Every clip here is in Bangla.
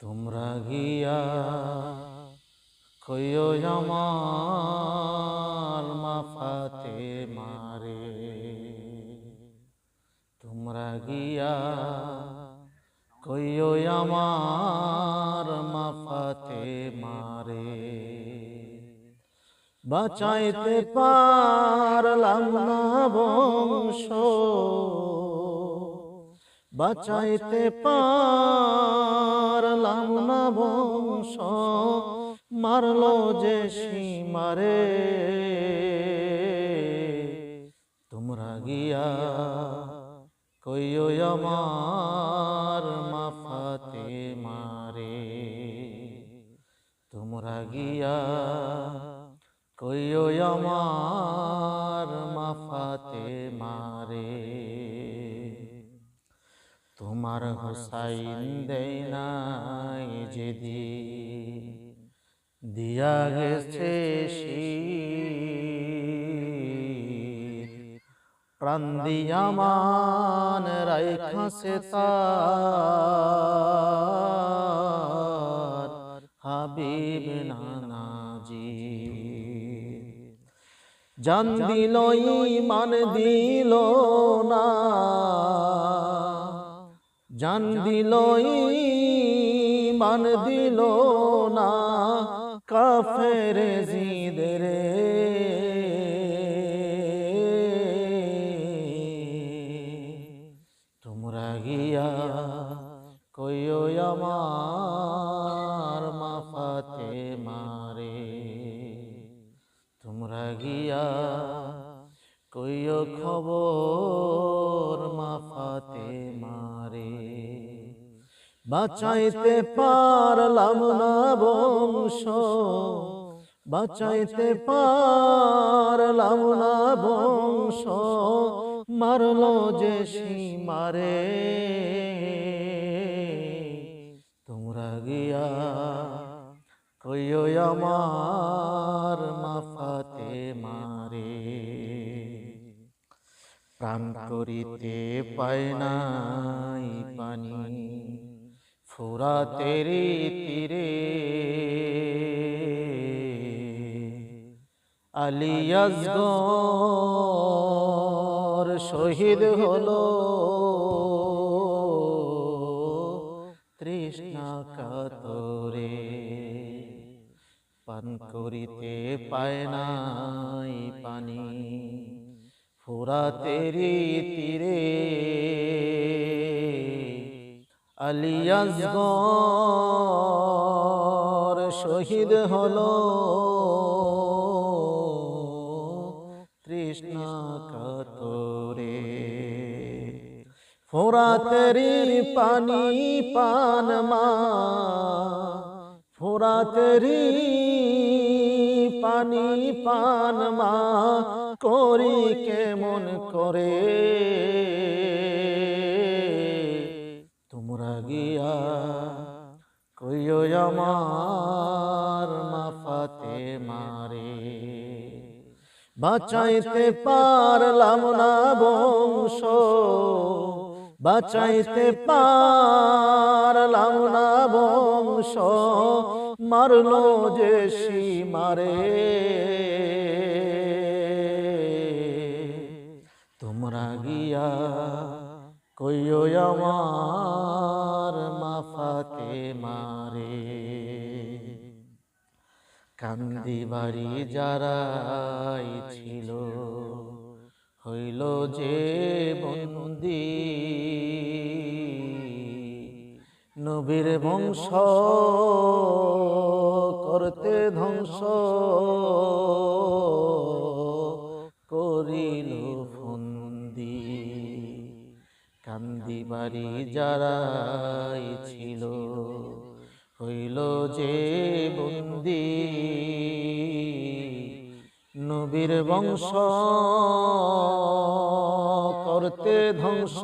তোমরা গিয়া কইও আমার মাফাতে মারে। তোমরা গিয়া কইও আমার মাফাতে মারে। বাঁচাইতে পারলাম না বংশ, বাঁচাইতে পারলাম না বংশ, মারলো যে সীমারে। তোমরা গিয়া কইও আমার মাফাতে মারে। তোমরা গিয়া কইও আমার মাফাতে মারে। তোমার হোসাইন দেই নাই যেদি দিয়া গেছে। প্রাণ দিয়া মান রাইখাছে তার। হাবিব নানাজি জান দিল মান দিল না। জান দিল মান দিল না কাফের জিদরে। তোমরা গিয়া কইও আমার মাফাতে মারে। তোমরা গিয়া কইও খবর মাফাতে মারে। বাঁচাইতে পারলাম না বংশ। বাঁচাইতে পারলাম না বংশ। মারলো যে সীমারে। তোমরা গিয়া কইও আমার মাফাতে মারে। প্রাণ করিতে পায় নাই পানি। ফুরাতেরি তীরে আলিয়াজগর শহীদ হলো। তৃষ্ণা কাতরে। পান করিতে পায় নাই পানি। ফুরাতেরি তীরে। আলিয়াজগর শহীদ হলো। তৃষ্ণা কাতরে। ফোরাতেরি পানি পান মা। ফোরাতেরি পানি পান মা। করি কেমন করে? গিয়া কইও, আমার মাফাতে মারে বাঁচাইতে পারলাম না বংশ, বাঁচাইতে পারলাম না বংশ, মারলো যে সীমারে। তোমরা গিয়া কইও আমার মাফাতে মারে। কান্দি বাড়ি যারাই ছিল, হইল যে বন্দি। নবীর বংশ করতে ধ্বংস। বাড়ি যারাই ছিল, হইল যে বন্দি। নবীর বংশ করতে ধ্বংস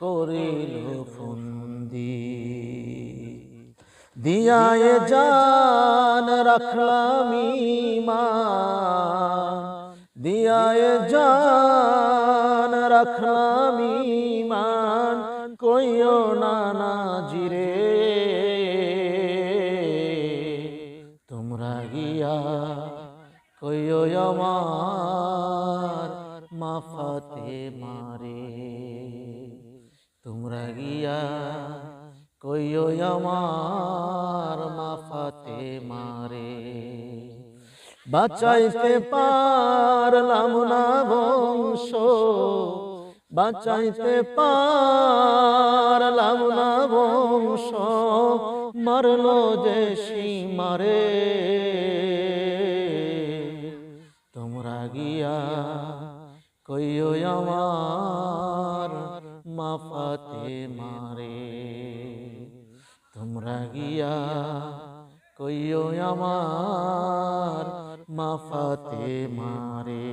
করিল ফন্দি। দিয়ায় জান রাখলাম ইমান দিয়ায় জান রাখলাম ইমান, কইও না না জিরে তোমরা গিয়া কইও আমার মাফাতে মারে। তোমরা গিয়া কইও আমার মাফাতে মারে। বাঁচাইতে পারলাম না বংশ। বাঁচাইতে পারলাম না বংশ। মারলো যে সীমারে। তোমরা গিয়া কইও আমার মাফাতে মারে। তোমরা গিয়া কইও আমার মাফাতে মারে